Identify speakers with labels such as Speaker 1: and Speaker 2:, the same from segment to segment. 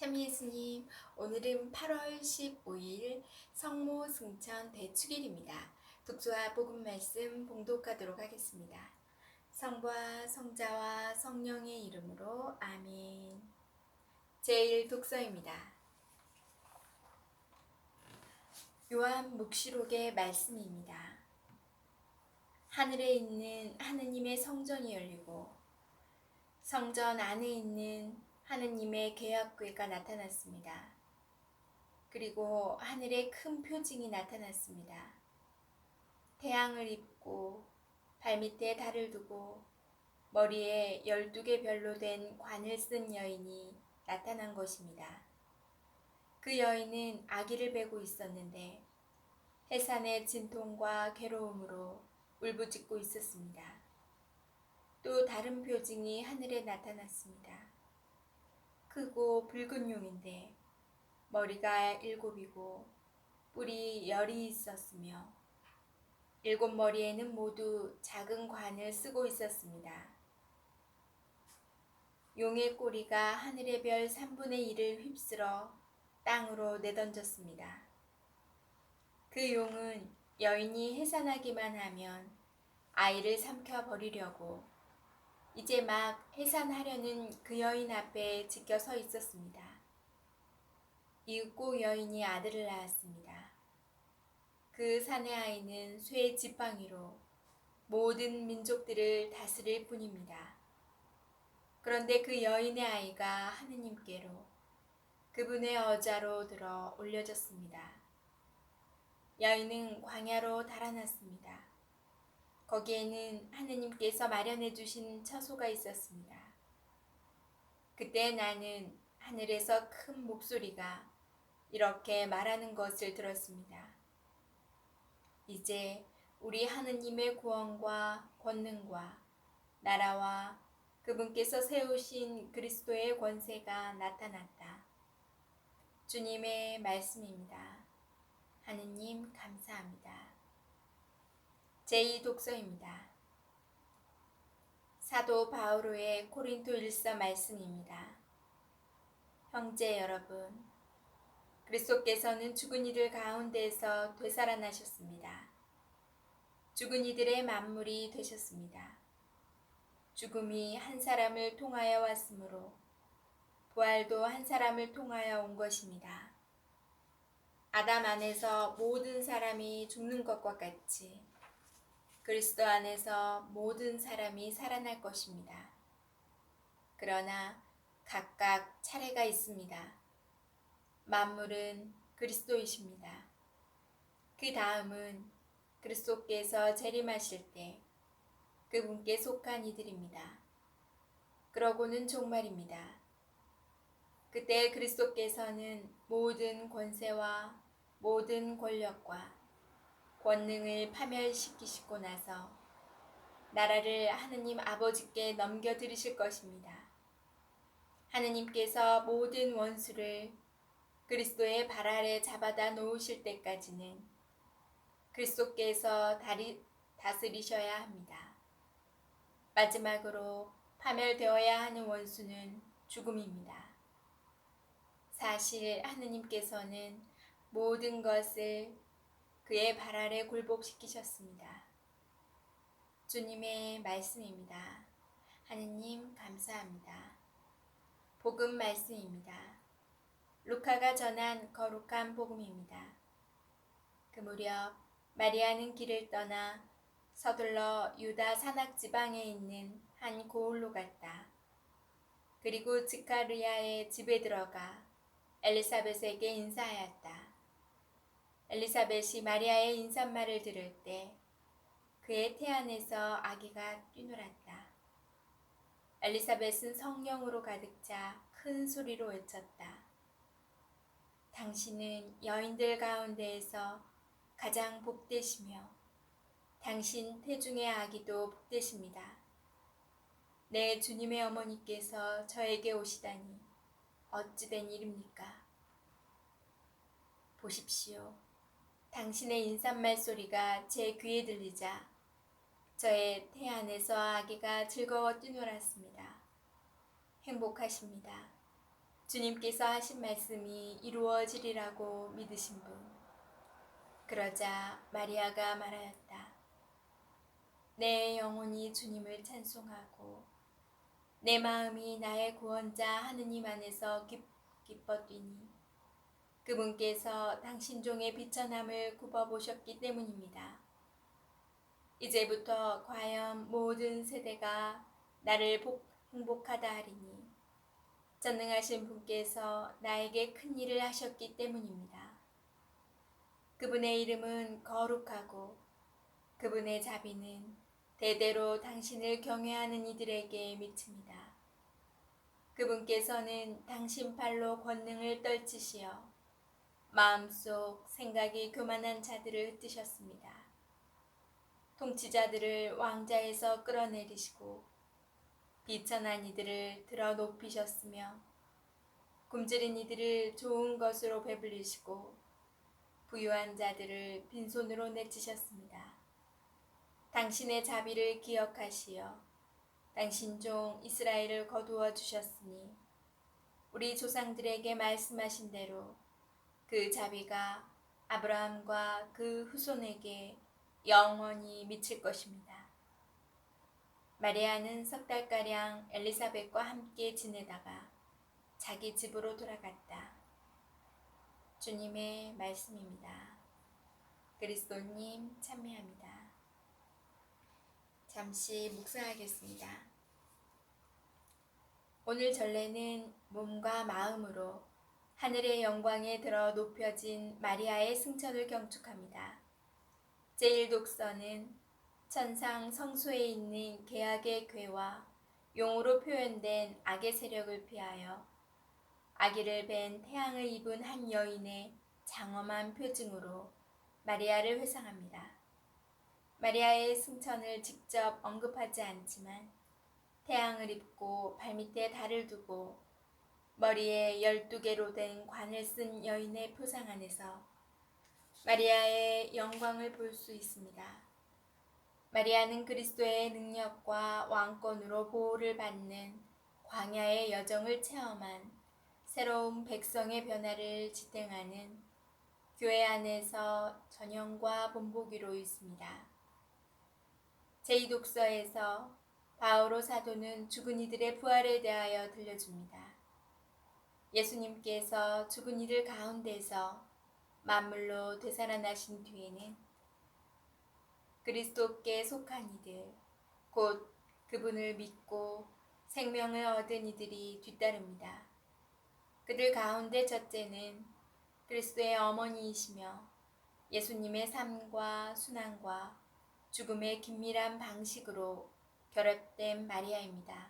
Speaker 1: 참 예수님, 오늘은 8월 15일 성모 승천 대축일입니다. 독주와 복음 말씀 봉독하도록 하겠습니다. 성부와 성자와 성령의 이름으로 아멘. 제1 독서입니다. 요한 묵시록의 말씀입니다. 하늘에 있는 하느님의 성전이 열리고 성전 안에 있는 하느님의 계약궤가 나타났습니다. 그리고 하늘에 큰 표징이 나타났습니다. 태양을 입고 발밑에 달을 두고 머리에 열두 개 별로 된 관을 쓴 여인이 나타난 것입니다. 그 여인은 아기를 베고 있었는데 해산의 진통과 괴로움으로 울부짖고 있었습니다. 또 다른 표징이 하늘에 나타났습니다. 크고 붉은 용인데 머리가 일곱이고 뿔이 열이 있었으며 일곱 머리에는 모두 작은 관을 쓰고 있었습니다. 용의 꼬리가 하늘의 별 3분의 1을 휩쓸어 땅으로 내던졌습니다. 그 용은 여인이 해산하기만 하면 아이를 삼켜 버리려고 이제 막 해산하려는 그 여인 앞에 지켜 서 있었습니다. 이윽고 여인이 아들을 낳았습니다. 그 사내 아이는 쇠 지팡이로 모든 민족들을 다스릴 뿐입니다. 그런데 그 여인의 아이가 하느님께로 그분의 어자로 들어 올려졌습니다. 여인은 광야로 달아났습니다. 거기에는 하느님께서 마련해 주신 처소가 있었습니다. 그때 나는 하늘에서 큰 목소리가 이렇게 말하는 것을 들었습니다. 이제 우리 하느님의 구원과 권능과 나라와 그분께서 세우신 그리스도의 권세가 나타났다. 주님의 말씀입니다. 하느님 감사합니다. 제2독서입니다. 사도 바오로의 코린토 일서 말씀입니다. 형제 여러분, 그리스도께서는 죽은 이들 가운데에서 되살아나셨습니다. 죽은 이들의 만물이 되셨습니다. 죽음이 한 사람을 통하여 왔으므로 부활도 한 사람을 통하여 온 것입니다. 아담 안에서 모든 사람이 죽는 것과 같이 그리스도 안에서 모든 사람이 살아날 것입니다. 그러나 각각 차례가 있습니다. 만물은 그리스도이십니다. 그 다음은 그리스도께서 재림하실 때 그분께 속한 이들입니다. 그러고는 종말입니다. 그때 그리스도께서는 모든 권세와 모든 권력과 권능을 파멸시키시고 나서 나라를 하느님 아버지께 넘겨드리실 것입니다. 하느님께서 모든 원수를 그리스도의 발 아래 잡아다 놓으실 때까지는 그리스도께서 다리, 다스리셔야 합니다. 마지막으로 파멸되어야 하는 원수는 죽음입니다. 사실 하느님께서는 모든 것을 그의 발 아래 굴복시키셨습니다. 주님의 말씀입니다. 하느님 감사합니다. 복음 말씀입니다. 루카가 전한 거룩한 복음입니다. 그 무렵 마리아는 길을 떠나 서둘러 유다 산악 지방에 있는 한 고을로 갔다. 그리고 지카르야의 집에 들어가 엘리사벳에게 인사하였다. 엘리사벳이 마리아의 인사말을 들을 때 그의 태안에서 아기가 뛰놀았다. 엘리사벳은 성령으로 가득 차 큰 소리로 외쳤다. 당신은 여인들 가운데에서 가장 복되시며 당신 태중의 아기도 복되십니다. 내 주님의 어머니께서 저에게 오시다니 어찌된 일입니까? 보십시오. 당신의 인사말 소리가 제 귀에 들리자 저의 태 안에서 아기가 즐거워 뛰놀았습니다. 행복하십니다. 주님께서 하신 말씀이 이루어지리라고 믿으신 분. 그러자 마리아가 말하였다. 내 영혼이 주님을 찬송하고 내 마음이 나의 구원자 하느님 안에서 기, 기뻐 뛰니 그분께서 당신 종의 비천함을 굽어보셨기 때문입니다. 이제부터 과연 모든 세대가 나를 복, 행복하다 하리니 전능하신 분께서 나에게 큰 일을 하셨기 때문입니다. 그분의 이름은 거룩하고 그분의 자비는 대대로 당신을 경외하는 이들에게 미칩니다. 그분께서는 당신 팔로 권능을 떨치시어 마음속 생각이 교만한 자들을 흩으셨습니다. 통치자들을 왕자에서 끌어내리시고 비천한 이들을 들어 높이셨으며 굶주린 이들을 좋은 것으로 배불리시고 부유한 자들을 빈손으로 내치셨습니다. 당신의 자비를 기억하시어 당신 종 이스라엘을 거두어 주셨으니 우리 조상들에게 말씀하신 대로 그 자비가 아브라함과 그 후손에게 영원히 미칠 것입니다. 마리아는 석 달가량 엘리사벳과 함께 지내다가 자기 집으로 돌아갔다. 주님의 말씀입니다. 그리스도님 참여합니다. 잠시 묵상하겠습니다. 오늘 전례는 몸과 마음으로 하늘의 영광에 들어 높여진 마리아의 승천을 경축합니다. 제1독서는 천상 성소에 있는 계약의 괴와 용으로 표현된 악의 세력을 피하여 아기를 벤 태양을 입은 한 여인의 장엄한 표징으로 마리아를 회상합니다. 마리아의 승천을 직접 언급하지 않지만 태양을 입고 발밑에 달을 두고 머리에 열두 개로 된 관을 쓴 여인의 표상 안에서 마리아의 영광을 볼 수 있습니다. 마리아는 그리스도의 능력과 왕권으로 보호를 받는 광야의 여정을 체험한 새로운 백성의 변화를 지탱하는 교회 안에서 전형과 본보기로 있습니다. 제2독서에서 바오로 사도는 죽은 이들의 부활에 대하여 들려줍니다. 예수님께서 죽은 이들 가운데서 만물로 되살아나신 뒤에는 그리스도께 속한 이들, 곧 그분을 믿고 생명을 얻은 이들이 뒤따릅니다. 그들 가운데 첫째는 그리스도의 어머니이시며 예수님의 삶과 순환과 죽음의 긴밀한 방식으로 결합된 마리아입니다.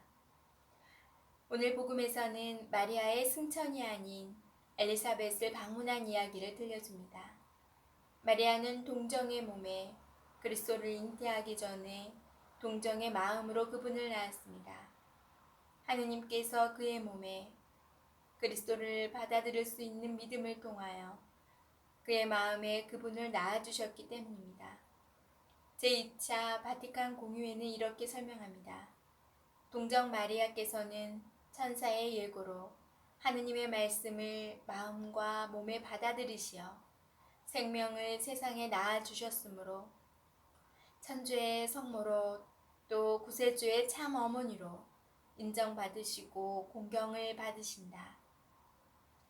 Speaker 1: 오늘 복음에서는 마리아의 승천이 아닌 엘리사벳을 방문한 이야기를 들려줍니다. 마리아는 동정의 몸에 그리스도를 잉태하기 전에 동정의 마음으로 그분을 낳았습니다. 하느님께서 그의 몸에 그리스도를 받아들일 수 있는 믿음을 통하여 그의 마음에 그분을 낳아주셨기 때문입니다. 제2차 바티칸 공유에는 이렇게 설명합니다. 동정 마리아께서는 천사의 예고로 하느님의 말씀을 마음과 몸에 받아들이시어 생명을 세상에 낳아주셨으므로 천주의 성모로 또 구세주의 참 어머니로 인정받으시고 공경을 받으신다.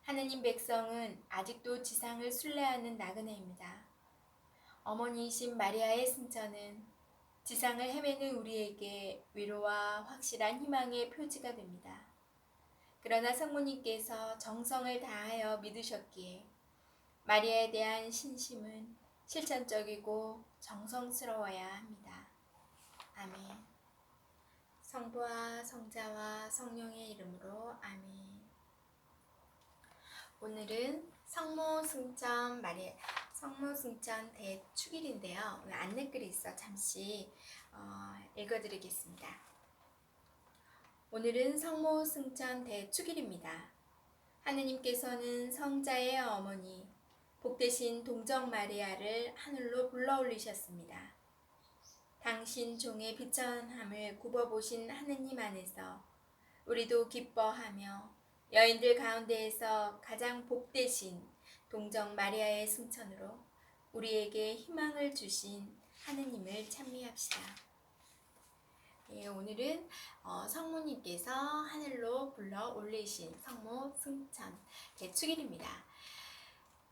Speaker 1: 하느님 백성은 아직도 지상을 순례하는 나그네입니다. 어머니이신 마리아의 승천은 지상을 헤매는 우리에게 위로와 확실한 희망의 표지가 됩니다. 그러나 성모님께서 정성을 다하여 믿으셨기에 마리아에 대한 신심은 실천적이고 정성스러워야 합니다. 아멘. 성부와 성자와 성령의 이름으로 아멘. 오늘은 성모 승천 말이 성모 승천 대축일인데요. 오늘 안내글이 있어 잠시 어, 읽어드리겠습니다. 오늘은 성모 승천 대축일입니다. 하느님께서는 성자의 어머니 복되신 동정 마리아를 하늘로 불러올리셨습니다. 당신 종의 비천함을 굽어보신 하느님 안에서 우리도 기뻐하며 여인들 가운데에서 가장 복되신 동정 마리아의 승천으로 우리에게 희망을 주신 하느님을 찬미합시다. 예, 오늘은 어, 성모님께서 하늘로 불러 올리신 성모 승천 대축일입니다.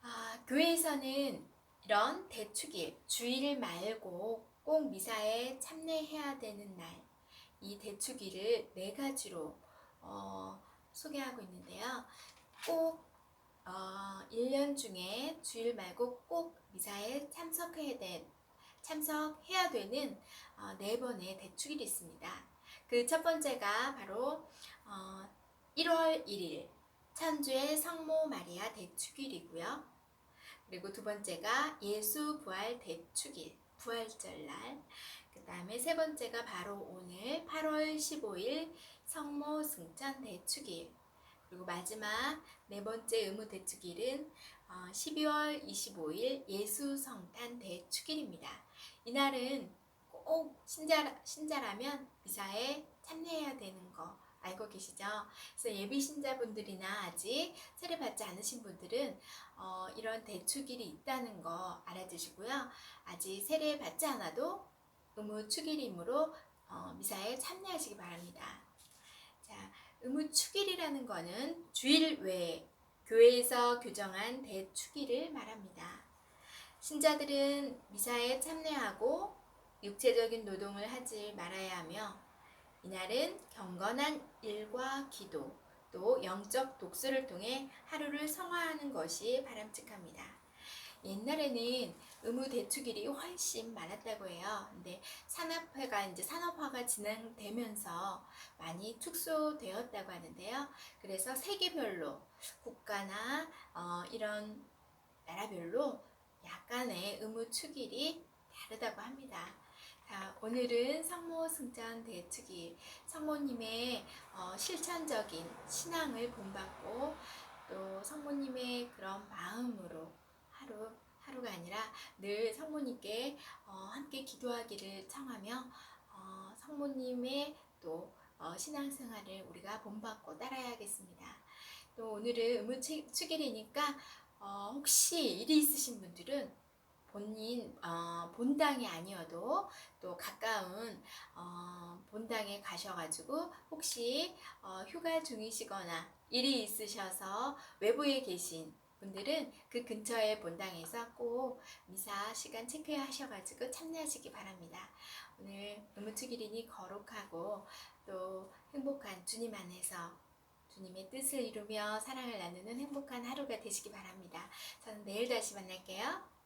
Speaker 1: 아, 교회에서는 이런 대축일, 주일 말고 꼭 미사에 참여해야 되는 날, 이 대축일을 네 가지로 어, 소개하고 있는데요. 꼭 어, 1년 중에 주일 말고 꼭 미사에 참석해야 된 참석해야 되는 어, 네 번의 대축일이 있습니다. 그 첫 번째가 바로 어, 1월 1일 천주의 성모 마리아 대축일이고요. 그리고 두 번째가 예수 부활 대축일 부활절날. 그 다음에 세 번째가 바로 오늘 8월 15일 성모 승천 대축일. 그리고 마지막 네 번째 의무 대축일은 어, 12월 25일 예수 성탄 대축일입니다. 이날은 꼭 신자, 신자라면 미사에 참여해야 되는 거 알고 계시죠? 그래서 예비 신자분들이나 아직 세례 받지 않으신 분들은 어, 이런 대축일이 있다는 거 알아주시고요. 아직 세례 받지 않아도 의무 축일이므로 어, 미사에 참여하시기 바랍니다. 자, 의무 축일이라는 거는 주일 외에 교회에서 규정한 대축일을 말합니다. 신자들은 미사에 참여하고 육체적인 노동을 하지 말아야 하며 이날은 경건한 일과 기도 또 영적 독서를 통해 하루를 성화하는 것이 바람직합니다. 옛날에는 의무 대축일이 훨씬 많았다고 해요. 근데 산업화가 이제 산업화가 진행되면서 많이 축소되었다고 하는데요. 그래서 세계별로 국가나 어, 이런 나라별로 약간의 의무 축일이 다르다고 합니다. 자, 오늘은 성모 승천 대축일 성모님의 어, 실천적인 신앙을 본받고 또 성모님의 그런 마음으로 하루 하루가 아니라 늘 성모님께 어, 함께 기도하기를 청하며 어, 성모님의 또 어, 신앙생활을 우리가 본받고 따라야겠습니다. 또 오늘은 의무 축- 축일이니까 어, 혹시 일이 있으신 분들은 본인 어, 본당이 아니어도 또 가까운 어, 본당에 가셔가지고 혹시 어, 휴가 중이시거나 일이 있으셔서 외부에 계신 분들은 그 근처의 본당에서 꼭 미사 시간 체크하셔가지고 참여하시기 바랍니다. 오늘 의무축일이니 거룩하고 또 행복한 주님 안에서 주님의 뜻을 이루며 사랑을 나누는 행복한 하루가 되시기 바랍니다. 저는 내일 다시 만날게요.